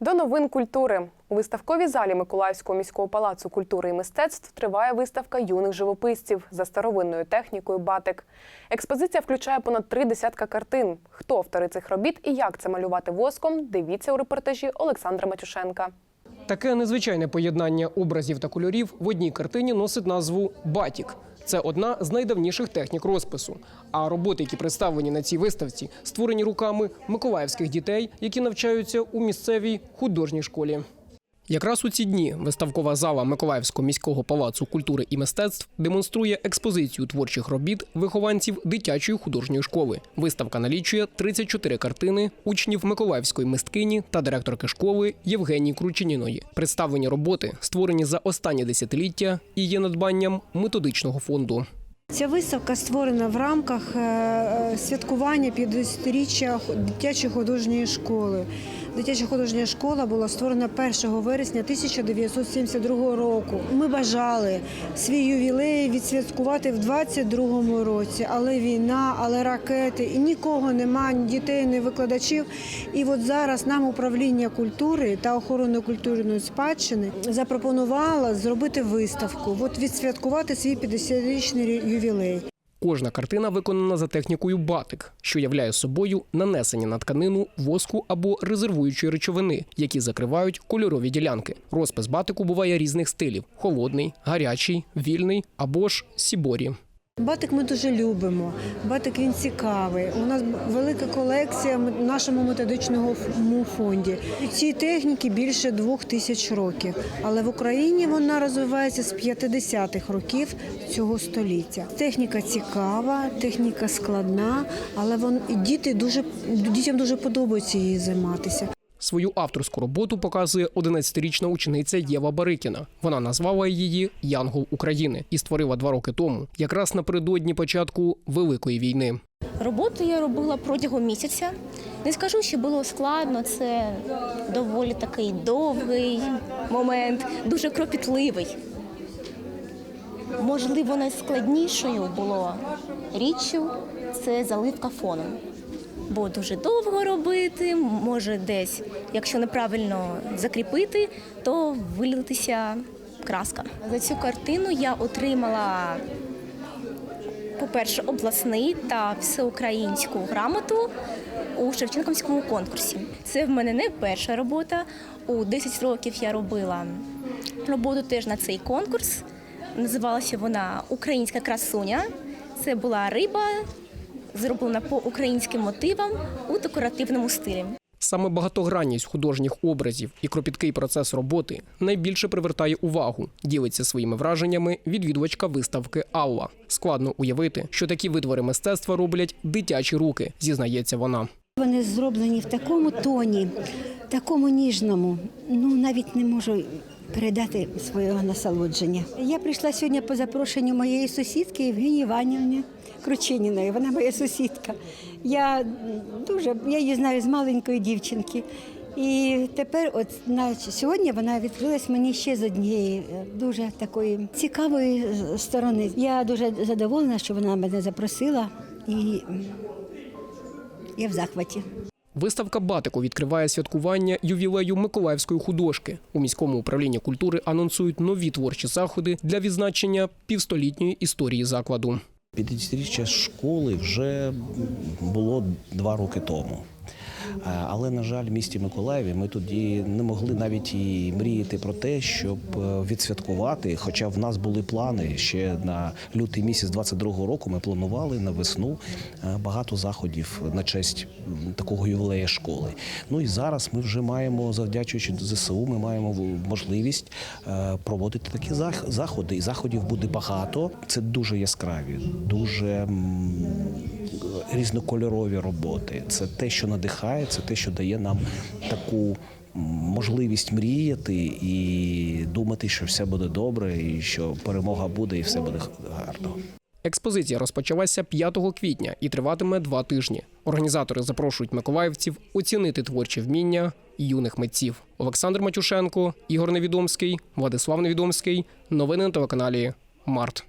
До новин культури у виставковій залі Миколаївського міського палацу культури і мистецтв триває виставка юних живописців за старовинною технікою батик. Експозиція включає понад три десятка картин. Хто автори цих робіт і як це малювати воском? Дивіться у репортажі Олександра Матюшенка. Таке незвичайне поєднання образів та кольорів в одній картині носить назву Батік. Це одна з найдавніших технік розпису. А роботи, які представлені на цій виставці, створені руками миколаївських дітей, які навчаються у місцевій художній школі. Якраз у ці дні виставкова зала Миколаївського міського палацу культури і мистецтв демонструє експозицію творчих робіт вихованців дитячої художньої школи. Виставка налічує 34 картини учнів Миколаївської мисткині та директорки школи Євгенії Кручиніної. Представлені роботи створені за останні десятиліття і є надбанням методичного фонду. Ця виставка створена в рамках е, е, святкування 50-річчя дитячої художньої школи. Дитяча художня школа була створена 1 вересня 1972 року. Ми бажали свій ювілей відсвяткувати в 22-му році, але війна, але ракети, і нікого нема, ні дітей, ні викладачів. І от зараз нам управління культури та охорони культурної спадщини запропонувало зробити виставку, от відсвяткувати свій 50-річний ювілей. Кожна картина виконана за технікою батик, що являє собою нанесення на тканину воску або резервуючої речовини, які закривають кольорові ділянки. Розпис батику буває різних стилів: холодний, гарячий, вільний або ж сіборі. Батик ми дуже любимо. Батик він цікавий. У нас велика колекція в нашому методичному фонді. Цій техніки більше двох тисяч років. Але в Україні вона розвивається з 50-х років цього століття. Техніка цікава, техніка складна, але вон діти дуже дітям дуже подобається її займатися. Свою авторську роботу показує 11-річна учениця Єва Барикіна. Вона назвала її Янгол України і створила два роки тому, якраз напередодні початку Великої війни. Роботу я робила протягом місяця. Не скажу, що було складно, це доволі такий довгий момент, дуже кропітливий. Можливо, найскладнішою було річчю це заливка фону. Бо дуже довго робити, може десь, якщо неправильно закріпити, то вилитися краска. За цю картину я отримала по-перше, обласний та всеукраїнську грамоту у Шевченківському конкурсі. Це в мене не перша робота. У 10 років я робила роботу теж на цей конкурс. Називалася вона Українська красуня. Це була риба, зроблена по українським мотивам у декоративному стилі. Саме багатогранність художніх образів і кропіткий процес роботи найбільше привертає увагу. Ділиться своїми враженнями відвідувачка виставки Алла. Складно уявити, що такі витвори мистецтва роблять дитячі руки, зізнається вона. Вони зроблені в такому тоні, такому ніжному. Ну навіть не можу передати свого насолодження. Я прийшла сьогодні по запрошенню моєї сусідки Євгенії Іванівни Кручиніної. Вона моя сусідка. Я дуже я її знаю з маленької дівчинки. І тепер, от на сьогодні, вона відкрилась мені ще з однієї е, дуже такої цікавої е, сторони. Я дуже задоволена, що вона мене запросила, і я в захваті. Виставка Батику відкриває святкування ювілею Миколаївської художки. У міському управлінні культури анонсують нові творчі заходи для відзначення півстолітньої історії закладу. 50-річчя школи вже було два роки тому. Але, на жаль, в місті Миколаєві ми тоді не могли навіть і мріяти про те, щоб е, відсвяткувати. Хоча в нас були плани ще на лютий місяць 22-го року. Ми планували на весну е, багато заходів на честь такого ювілея школи. Ну і зараз ми вже маємо, завдячуючи ЗСУ, ми маємо можливість е, проводити такі зах- заходи. І заходів буде багато. Це дуже яскраві, дуже різнокольорові роботи. Це те, що надихає, це те, що дає нам таку можливість мріяти і думати, що все буде добре, і що перемога буде, і все буде гарно. Експозиція розпочалася 5 квітня і триватиме два тижні. Організатори запрошують миколаївців оцінити творчі вміння юних митців. Олександр Матюшенко, Ігор Невідомський, Владислав Невідомський. Новини на телеканалі Март.